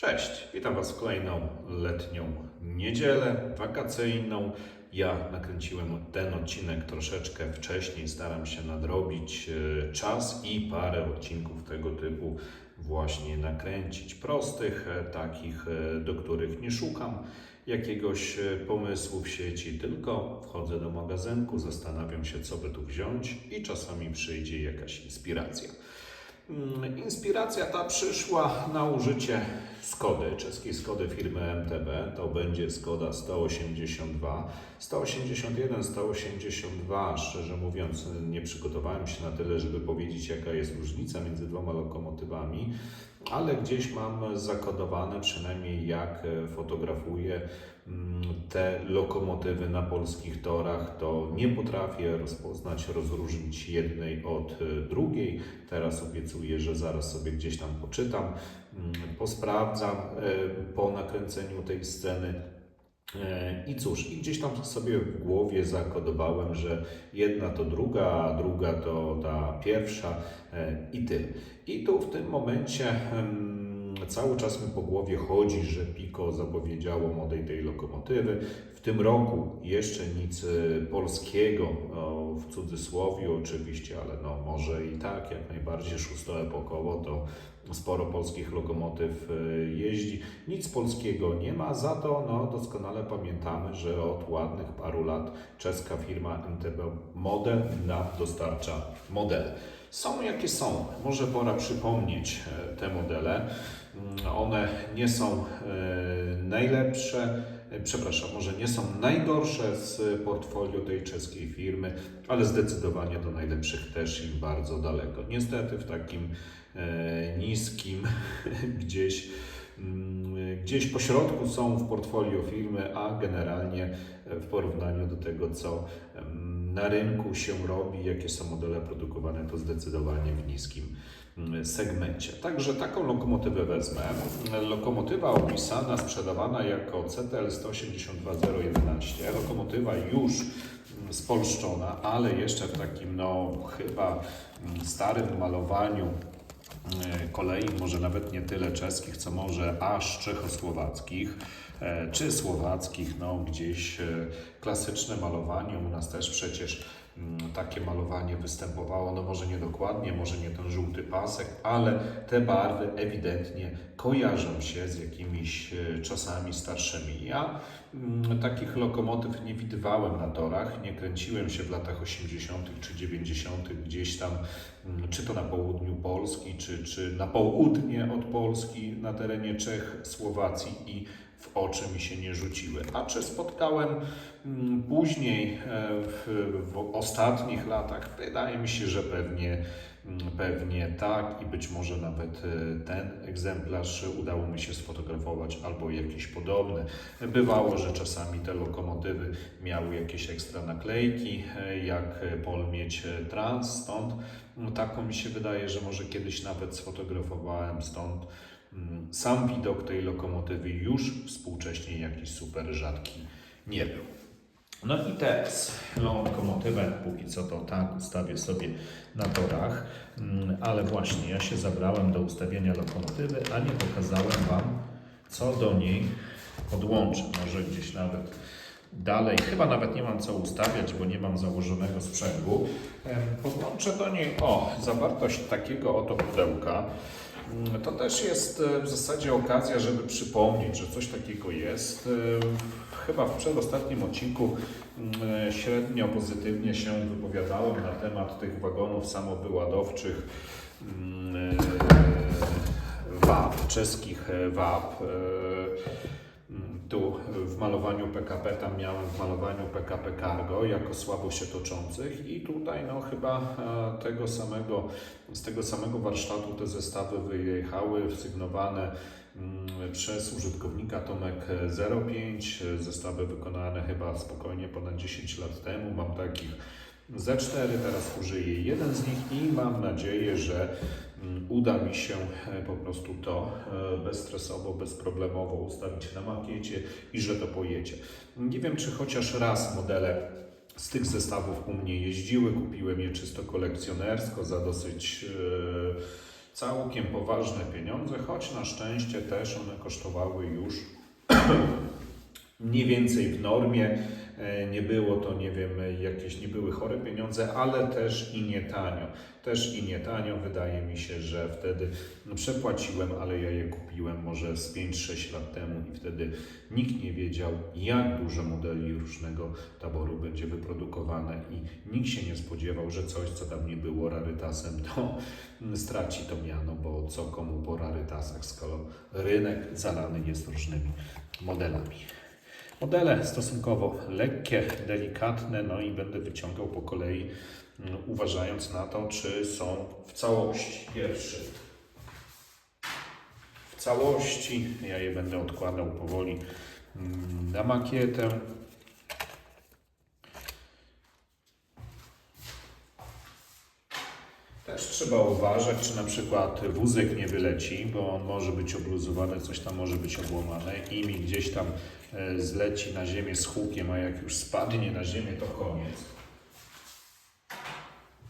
Cześć, witam Was w kolejną letnią niedzielę wakacyjną. Ja nakręciłem ten odcinek troszeczkę wcześniej, staram się nadrobić e, czas i parę odcinków tego typu właśnie nakręcić. Prostych, e, takich, e, do których nie szukam jakiegoś pomysłu w sieci, tylko wchodzę do magazynku, zastanawiam się, co by tu wziąć i czasami przyjdzie jakaś inspiracja. Mm, Inspiracja ta przyszła na użycie Skody, czeskiej Skody firmy MTB. To będzie Skoda 182. 181, 182, szczerze mówiąc, nie przygotowałem się na tyle, żeby powiedzieć, jaka jest różnica między dwoma lokomotywami, ale gdzieś mam zakodowane przynajmniej jak e, fotografuję mm, te lokomotywy na polskich torach, to nie potrafię rozpoznać, rozróżnić jednej od e, drugiej. Teraz obiecuję, że zaraz sobie gdzieś tam poczytam, mm, posprawdzam e, po nakręceniu tej sceny. E, I cóż, i gdzieś tam sobie w głowie zakodowałem, że jedna to druga, druga to ta pierwsza e, i tyle. I tu w tym momencie cały czas mi po głowie chodzi, że Pico zapowiedziało model tej lokomotywy. W tym roku jeszcze nic e, polskiego, o, w cudzysłowie oczywiście, ale no może i tak, jak najbardziej szóstoepokowo, to sporo polskich lokomotyw e, jeździ. Nic polskiego nie ma, za to no, doskonale pamiętamy, że od ładnych paru lat czeska firma MTB Model nam dostarcza modele. Są jakie są. Może pora przypomnieć e, te modele. Mm, One nie są e, najlepsze, e, przepraszam, może nie są najgorsze z portfolio tej czeskiej firmy, ale zdecydowanie do najlepszych też im bardzo daleko. Niestety w takim e, niskim gdzieś mm, gdzieś po środku są w portfolio firmy, a generalnie w porównaniu do tego, co em, na rynku się robi, jakie są modele produkowane, to zdecydowanie w niskim mm, segmencie. Także taką lokomotywę wezmę. Lokomotywa opisana, sprzedawana jako CTL 182011. Lokomotywa już mm, spolszczona, ale jeszcze w takim, no chyba mm, starym malowaniu kolei, może nawet nie tyle czeskich, co może aż czechosłowackich czy słowackich, no gdzieś e, klasyczne malowanie, u nas też przecież mm, takie malowanie występowało, no może nie dokładnie, może nie ten żółty pasek, ale te barwy ewidentnie kojarzą się z jakimiś e, czasami starszymi. Ja mm, takich lokomotyw nie widywałem na torach, nie kręciłem się w latach 80. czy 90. gdzieś tam, mm, czy to na południu Polski, czy, czy na południe od Polski, na terenie Czech, Słowacji i w oczy mi się nie rzuciły. A czy spotkałem mm, później, e, w, w ostatnich latach? Wydaje mi się, że pewnie, mm, pewnie tak i być może nawet e, ten egzemplarz udało mi się sfotografować albo jakiś podobny. Bywało, że czasami te lokomotywy miały jakieś ekstra naklejki, e, jak Polmieć Trans, stąd no, taką mi się wydaje, że może kiedyś nawet sfotografowałem stąd. Mm, Sam widok tej lokomotywy już współcześnie jakiś super rzadki nie był. No i teraz lokomotywę, póki co to tak ustawię sobie na torach, Mm, ale właśnie ja się zabrałem do ustawienia lokomotywy, a nie pokazałem Wam, co do niej podłączę. Może gdzieś nawet dalej, chyba nawet nie mam co ustawiać, bo nie mam założonego sprzęgu. Podłączę do niej, o, zawartość takiego oto pudełka. Mm, To też jest e, w zasadzie okazja, żeby przypomnieć, że coś takiego jest. E, Chyba w przedostatnim odcinku mm, średnio pozytywnie się wypowiadałem na temat tych wagonów samowyładowczych mm, e, WAP, czeskich e, WAP. Tu w malowaniu PKP, tam miałem w malowaniu PKP Cargo jako słabo się toczących i tutaj no chyba e, tego samego, z tego samego warsztatu te zestawy wyjechały, sygnowane mm, przez użytkownika Tomek 05, e, zestawy wykonane chyba spokojnie ponad 10 lat temu, mam takich ze cztery, teraz użyję jeden z nich i mam nadzieję, że uda mi się e, po prostu to e, bezstresowo, bezproblemowo ustawić na makiecie i że to pojedzie. Nie wiem, czy chociaż raz modele z tych zestawów u mnie jeździły. Kupiłem je czysto kolekcjonersko za dosyć e, całkiem poważne pieniądze, choć na szczęście też one kosztowały już mniej więcej w normie. E, Nie było to, nie wiem, jakieś nie były chore pieniądze, ale też i nie tanio. Też i nie tanio. Wydaje mi się, że wtedy no, przepłaciłem, ale ja je kupiłem może z 5-6 lat temu i wtedy nikt nie wiedział, jak dużo modeli różnego taboru będzie wyprodukowane i nikt się nie spodziewał, że coś, co tam nie było rarytasem, to straci to miano, bo co komu po rarytasach, skoro rynek zalany jest różnymi modelami. Modele stosunkowo lekkie, delikatne, no i będę wyciągał po kolei, mm, uważając na to, czy są w całości. Pierwszy w całości, ja je będę odkładał powoli mm, na makietę. Też trzeba uważać, czy na przykład wózek nie wyleci, bo on może być obluzowany, coś tam może być obłamane i mi gdzieś tam e, zleci na ziemię z hukiem, a jak już spadnie na ziemię, to koniec.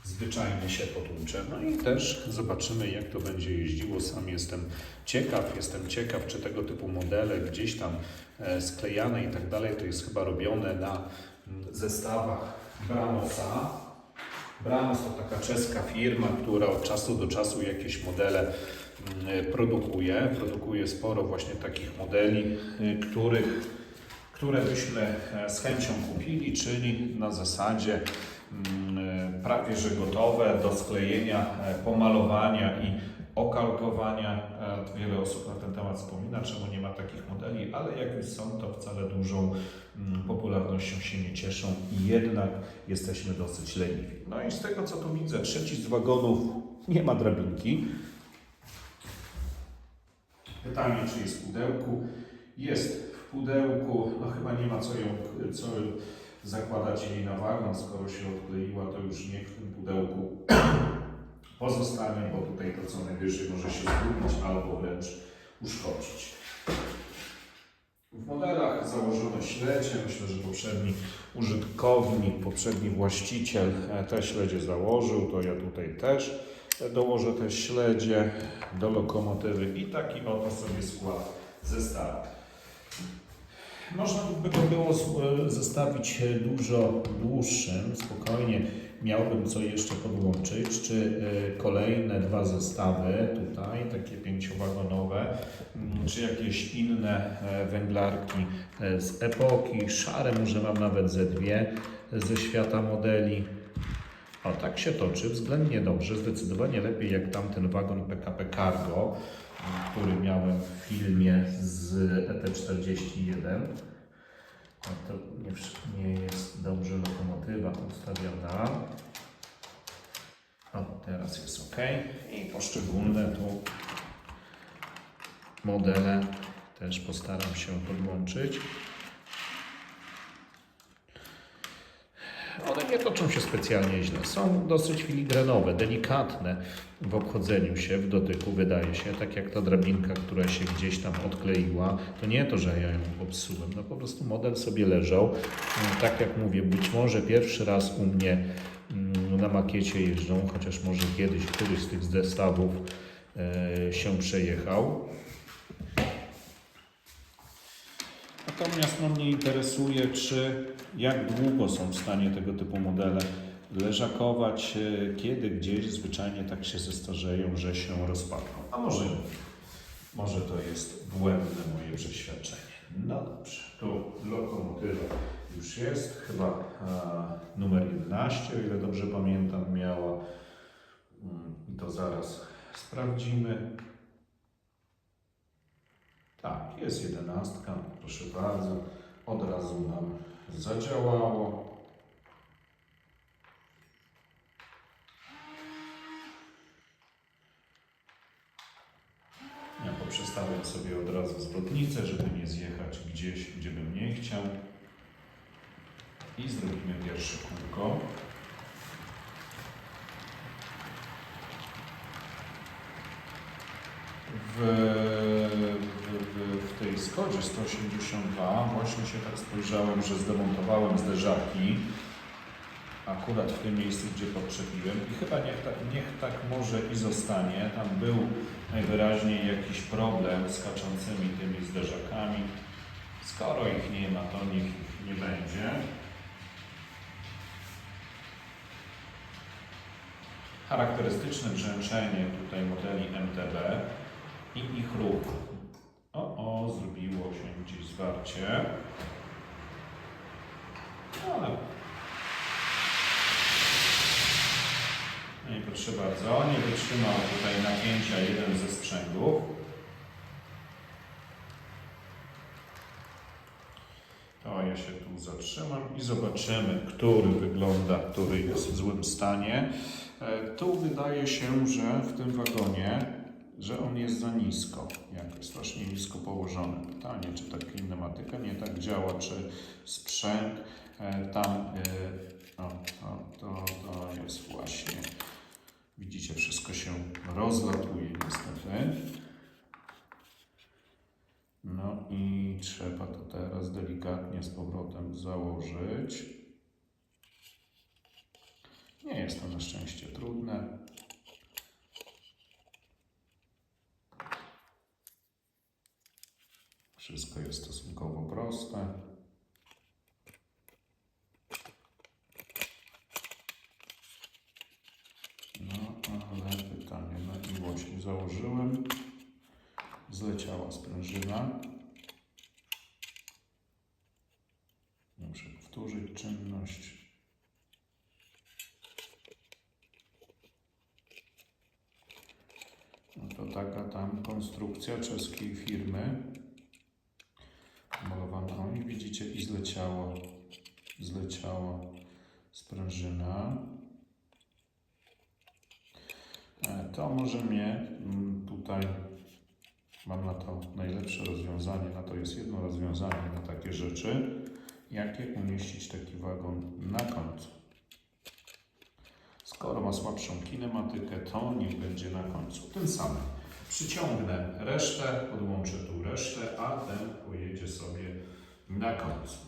Zwyczajnie się potłucze. No i też zobaczymy, jak to będzie jeździło. Sam jestem ciekaw, jestem ciekaw, czy tego typu modele gdzieś tam e, sklejane i tak dalej, to jest chyba robione na mm, zestawach Bramosa. Bramos to taka czeska firma, która od czasu do czasu jakieś modele mm, produkuje. Produkuje sporo właśnie takich modeli, y, których, które byśmy e, z chęcią kupili, czyli na zasadzie mm, e, prawie że gotowe do sklejenia, e, pomalowania i okalkowania. Wiele osób na ten temat wspomina, czemu nie ma takich modeli, ale jak już są, to wcale dużą mm, popularnością się nie cieszą i jednak jesteśmy dosyć leniwi. No i z tego co tu widzę, trzeci z wagonów nie ma drabinki. Pytanie, czy jest w pudełku? Jest w pudełku, no chyba nie ma co ją, co zakładać jej na wagon, skoro się odkleiła, to już niech w tym pudełku pozostanie, bo tutaj to co najwyżej może się zgubić albo wręcz uszkodzić. W modelach założone śledzie, myślę, że poprzedni użytkownik, poprzedni właściciel e, te śledzie założył, to ja tutaj też dołożę te śledzie do lokomotywy i taki oto sobie skład zestawu. Można by go było z- zestawić e, dużo dłuższym, spokojnie miałbym co jeszcze podłączyć, czy e, kolejne dwa zestawy tutaj, takie pięciowagonowe, mm, czy jakieś inne e, węglarki e, z epoki, szare może mam nawet ze dwie ze świata modeli. Tak się toczy, względnie dobrze, zdecydowanie lepiej jak tamten wagon PKP Cargo, który miałem w filmie z E ET41. A to nie, nie jest dobrze lokomotywa ustawiona. O, teraz jest ok. I poszczególne tu modele też postaram się podłączyć. One nie toczą się specjalnie źle. Są dosyć filigranowe, delikatne w obchodzeniu się, w dotyku, wydaje się, tak jak ta drabinka, która się gdzieś tam odkleiła. To nie to, że ja ją popsułem, no po prostu model sobie leżał. Mm, Tak jak mówię, być może pierwszy raz u mnie mm, na makiecie jeżdżą, chociaż może kiedyś któryś z tych zestawów e, się przejechał. Natomiast no, mnie interesuje, czy jak długo są w stanie tego typu modele leżakować, e, kiedy gdzieś zwyczajnie tak się zestarzeją, że się rozpadną. A może nie. Może to jest błędne moje przeświadczenie. No dobrze, tu lokomotywa już jest, chyba a, numer 11, o ile dobrze pamiętam, miała. Mm, I to zaraz sprawdzimy. Tak, jest jedenastka, proszę bardzo. Od razu nam zadziałało. Ja poprzestawiam sobie od razu zwrotnicę, żeby nie zjechać gdzieś, gdzie bym nie chciał. I zrobimy pierwsze kółko. W, Skodzie 182 właśnie się tak spojrzałem, że zdemontowałem zderzaki, akurat w tym miejscu, gdzie podczepiłem i chyba niech tak, niech tak może i zostanie. Tam był najwyraźniej jakiś problem z kaczącymi tymi zderzakami. Skoro ich nie ma, to niech ich nie będzie. Charakterystyczne brzęczenie tutaj modeli MTB i ich ruch. Zrobiło się gdzieś zwarcie. Ale nie proszę bardzo, nie wytrzymał tutaj napięcia jeden ze sprzęgów. To ja się tu zatrzymam i zobaczymy, który wygląda, który jest w złym stanie. E, Tu wydaje się, że w tym wagonie, że on jest za nisko, jakoś strasznie nisko położony. Pytanie, czy ta kinematyka nie tak działa, czy sprzęg e, tam, e, o, o, to, to jest właśnie, widzicie, wszystko się rozlatuje niestety. No i trzeba to teraz delikatnie z powrotem założyć. Nie jest to na szczęście trudne. Wszystko jest stosunkowo proste. No, ale pytanie na ilość założyłem. Zleciała sprężyna. Muszę powtórzyć czynność. No to taka tam konstrukcja czeskiej firmy. Malowana. O, i widzicie, i zleciało, zleciała sprężyna. E, To może mnie mm, tutaj Mam na to najlepsze rozwiązanie, na to jest jedno rozwiązanie na takie rzeczy, jakie umieścić taki wagon na końcu. Skoro ma słabszą kinematykę, to niech będzie na końcu. Tym samym przyciągnę resztę, podłączę tu resztę, a ten pojedzie sobie na końcu.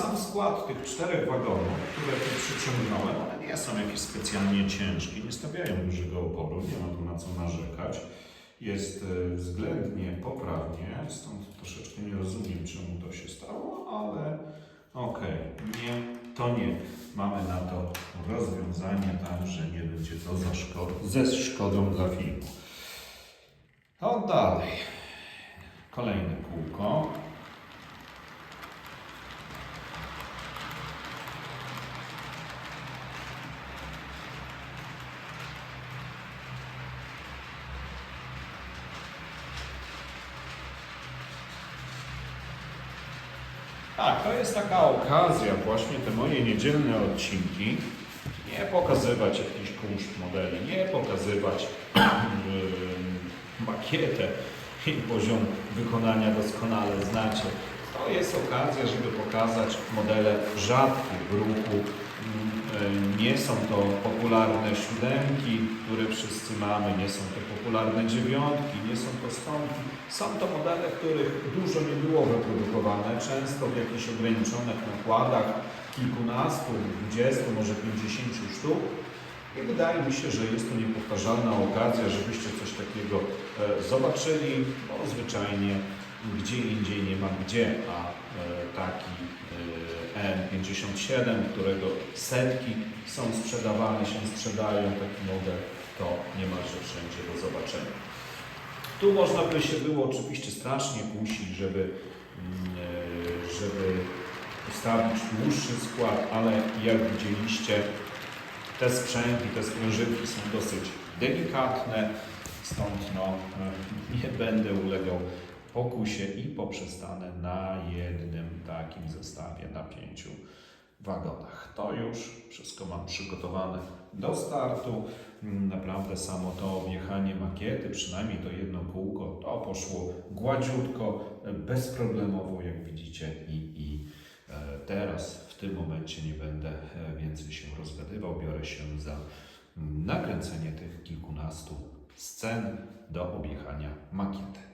Sam skład tych czterech wagonów, które tu przyciągnąłem, one nie są jakieś specjalnie ciężkie, nie stawiają dużego oporu, nie ma tu na co narzekać. Jest e, względnie poprawnie, stąd troszeczkę nie rozumiem, czemu to się stało, ale okej, nie, to nie. Mamy na to rozwiązanie, tak, że nie będzie to za ze szkodą dla filmu. To dalej. Kolejne kółko. Tak, to jest taka okazja, właśnie te moje niedzielne odcinki, nie pokazywać jakichś kunszt modeli, nie pokazywać yy, makietę i poziom wykonania doskonale znacie. To jest okazja, żeby pokazać modele rzadkie w ruchu. Mm, yy, Nie są to popularne siódemki, które wszyscy mamy, nie są to popularne dziewiątki, nie są to stonki. Są to modele, których dużo nie było wyprodukowane, często w jakichś ograniczonych nakładach, kilkunastu, dwudziestu, może pięćdziesięciu sztuk. I wydaje mi się, że jest to niepowtarzalna okazja, żebyście coś takiego e, zobaczyli, bo zwyczajnie gdzie indziej nie ma gdzie, a e, taki e, EM57, którego setki są sprzedawane, się sprzedają, taki model, to niemalże wszędzie do zobaczenia. Tu można by się było oczywiście strasznie kusić, żeby, mm, e, żeby ustawić dłuższy skład, ale jak widzieliście, te sprzęgi, te sprężynki są dosyć delikatne, stąd no, e, nie będę ulegał pokusie i poprzestanę na jednym takim zestawie na pięciu wagonach. To już wszystko mam przygotowane do startu. Mm, Naprawdę samo to objechanie makiety, przynajmniej to jedno kółko, to poszło gładziutko, bezproblemowo, jak widzicie, i, i e, teraz, w tym momencie nie będę e, więcej się rozgadywał. Biorę się za mm, nakręcenie tych kilkunastu scen do objechania makiety.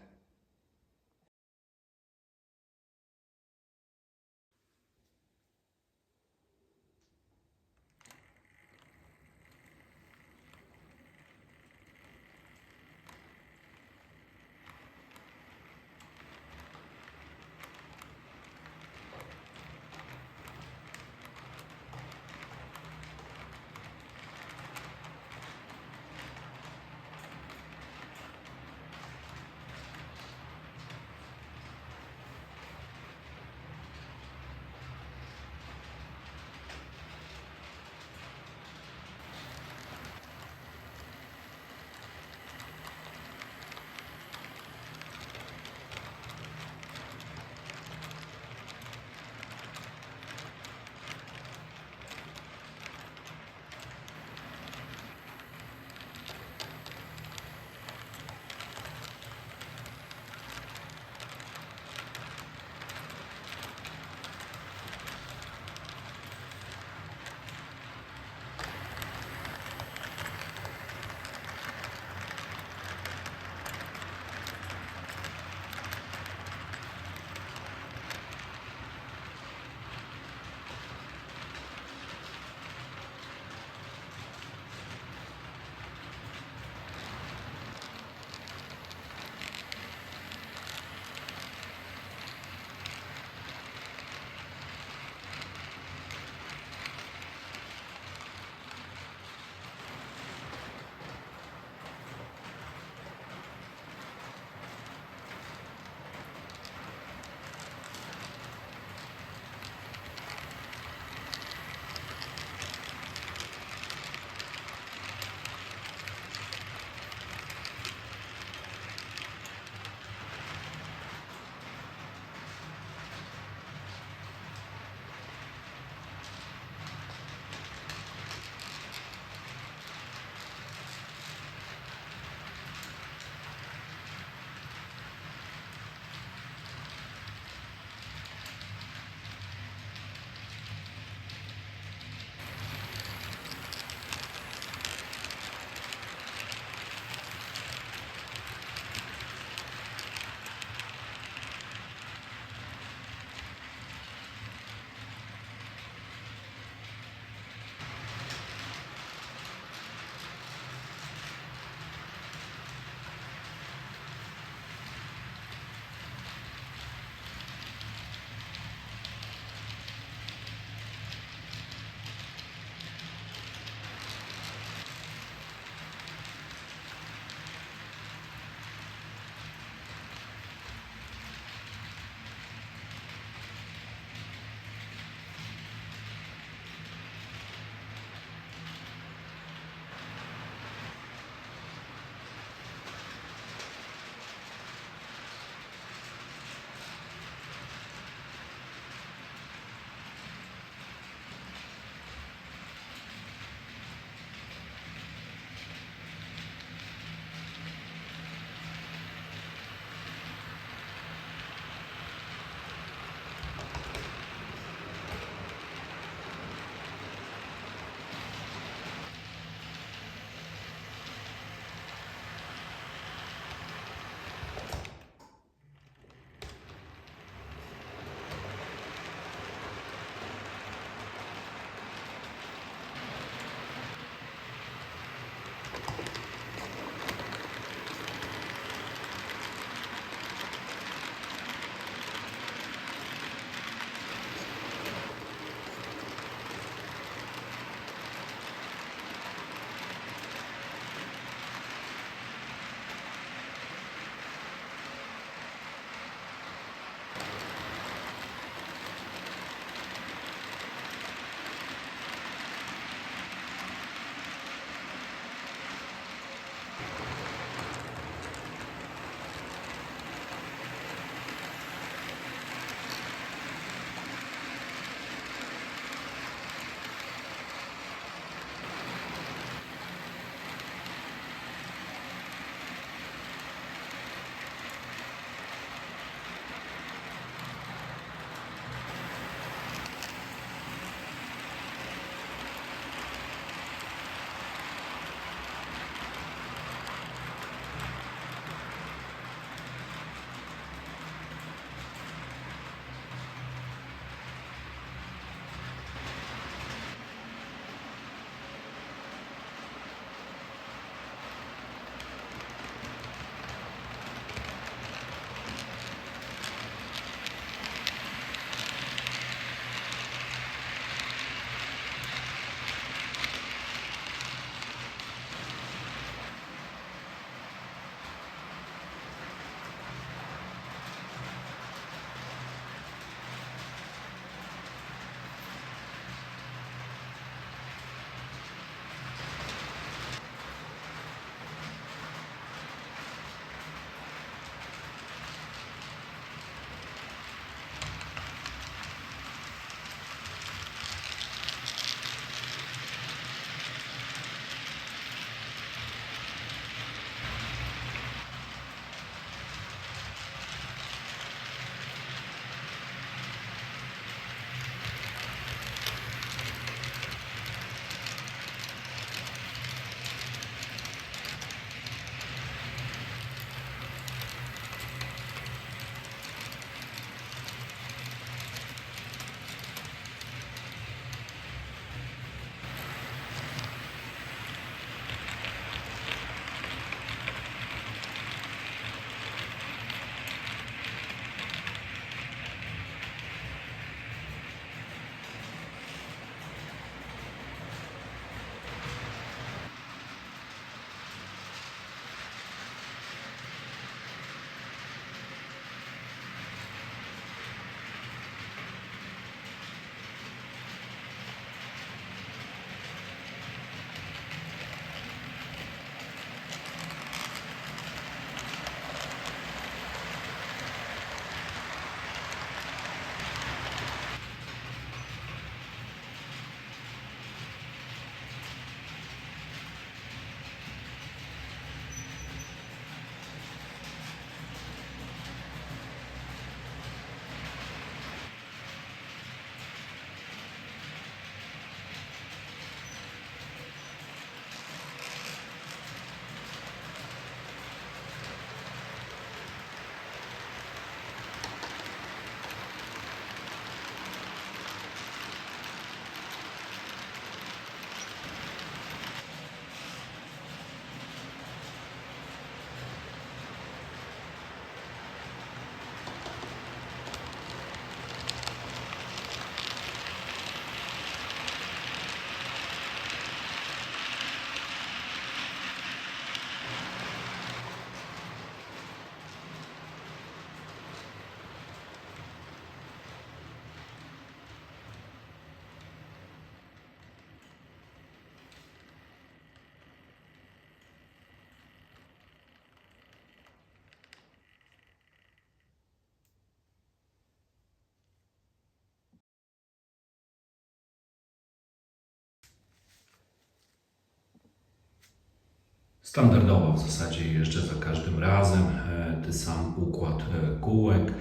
Standardowo w zasadzie jeżdżę za każdym razem. e, Ten sam układ e, kółek,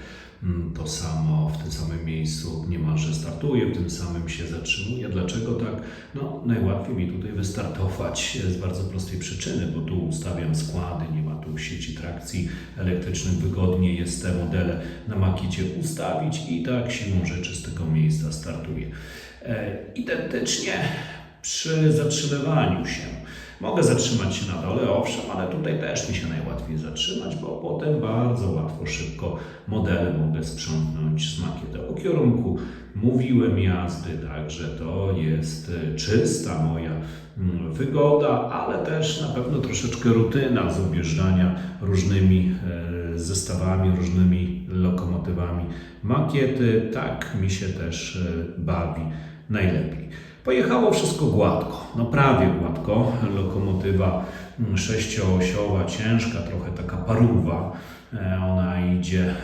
mm, to samo w tym samym miejscu niemalże startuję, w tym samym się zatrzymuję. Dlaczego tak? No, najłatwiej mi tutaj wystartować e, z bardzo prostej przyczyny, bo tu ustawiam składy, nie ma tu sieci trakcji elektrycznych, wygodnie jest te modele na makiecie ustawić i tak siłą rzeczy z tego miejsca startuję. E, Identycznie przy zatrzymywaniu się. Mogę zatrzymać się na dole, owszem, ale tutaj też mi się najłatwiej zatrzymać, bo potem bardzo łatwo, szybko modele mogę sprzątnąć z makiety. O kierunku mówiłem jazdy, także to jest e, czysta moja mm, wygoda, ale też na pewno troszeczkę rutyna z objeżdżania różnymi e, zestawami, różnymi lokomotywami makiety. Tak mi się też e, bawi najlepiej. Pojechało wszystko gładko, no prawie gładko. Lokomotywa mm, sześcioosiowa, ciężka, trochę taka paruwa. E, Ona idzie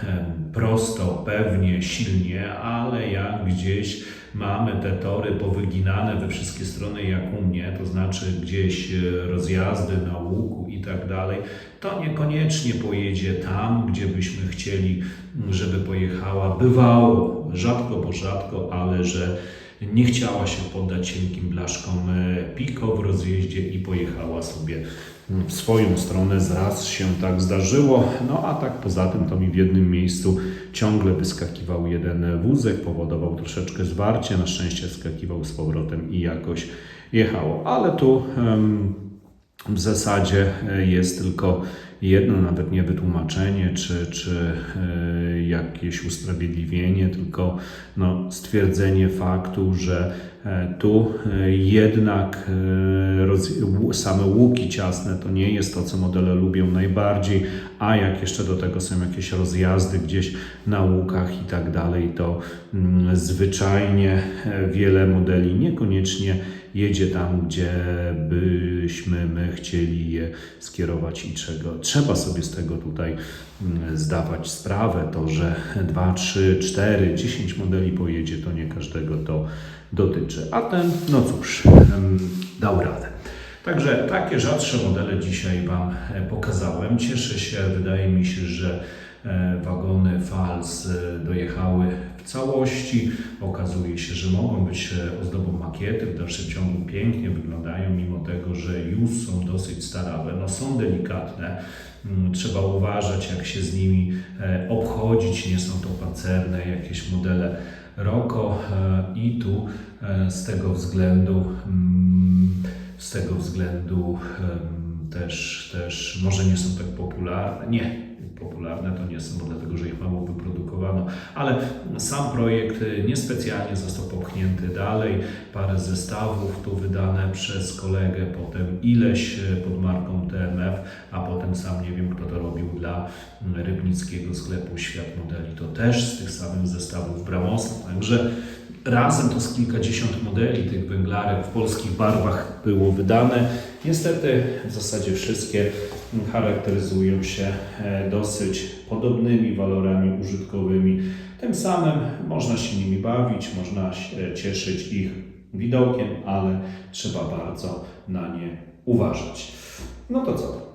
prosto, pewnie, silnie, ale jak gdzieś mamy te tory powyginane we wszystkie strony jak u mnie, to znaczy gdzieś e, rozjazdy na łuku i tak dalej, to niekoniecznie pojedzie tam, gdzie byśmy chcieli, m, żeby pojechała. Bywało, rzadko bo rzadko, ale że nie chciała się poddać cienkim blaszkom e, Piko w rozjeździe i pojechała sobie mm, w swoją stronę. Zraz się tak zdarzyło, no a tak poza tym to mi w jednym miejscu ciągle wyskakiwał jeden wózek, powodował troszeczkę zwarcie, na szczęście skakiwał z powrotem i jakoś jechało. Ale tu em, w zasadzie e, jest tylko jedno, nawet nie wytłumaczenie czy, czy e, jakieś usprawiedliwienie, tylko no, stwierdzenie faktu, że e, tu jednak same łuki ciasne to nie jest to, co modele lubią najbardziej, a jak jeszcze do tego są jakieś rozjazdy gdzieś na łukach i tak dalej, to mm, zwyczajnie wiele modeli niekoniecznie jedzie tam, gdzie byśmy my chcieli je skierować i czego trzeba sobie z tego tutaj mm, zdawać sprawę. To, że 2, 3, 4, 10 modeli pojedzie, to nie każdego to dotyczy. A ten, no cóż, dał radę. Także takie rzadsze modele dzisiaj Wam e, pokazałem. Cieszę się, wydaje mi się, że e, wagony Fals e, dojechały w całości. Okazuje się, że mogą być e, ozdobą makiety. W dalszym ciągu pięknie wyglądają, mimo tego, że już są dosyć starawe. No, są delikatne. Mm, Trzeba uważać, jak się z nimi e, obchodzić. Nie są to pancerne jakieś modele Roko e, i tu z tego względu mm, z tego względu też, też może nie są tak popularne. Nie, popularne to nie są, bo dlatego, że ich mało wyprodukowano, ale sam projekt y, niespecjalnie został popchnięty dalej. Parę zestawów tu wydane przez kolegę, potem ileś y, pod marką TMF, a potem sam nie wiem, kto to robił dla mm, rybnickiego sklepu Świat Modeli. To też z tych samych zestawów Bramosów. Także Razem to z kilkadziesiąt modeli tych węglarek w polskich barwach było wydane. Niestety w zasadzie wszystkie charakteryzują się e, dosyć podobnymi walorami użytkowymi. Tym samym można się nimi bawić, można się cieszyć ich widokiem, ale trzeba bardzo na nie uważać. No to co?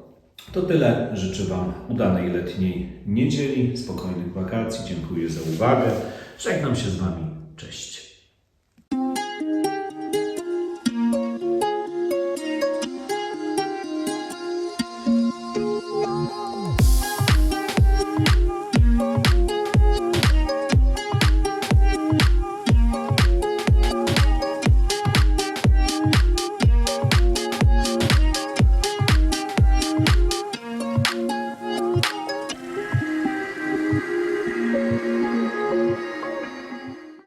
To tyle. Życzę Wam udanej letniej niedzieli, spokojnych wakacji. Dziękuję za uwagę. Żegnam się z Wami. Cześć.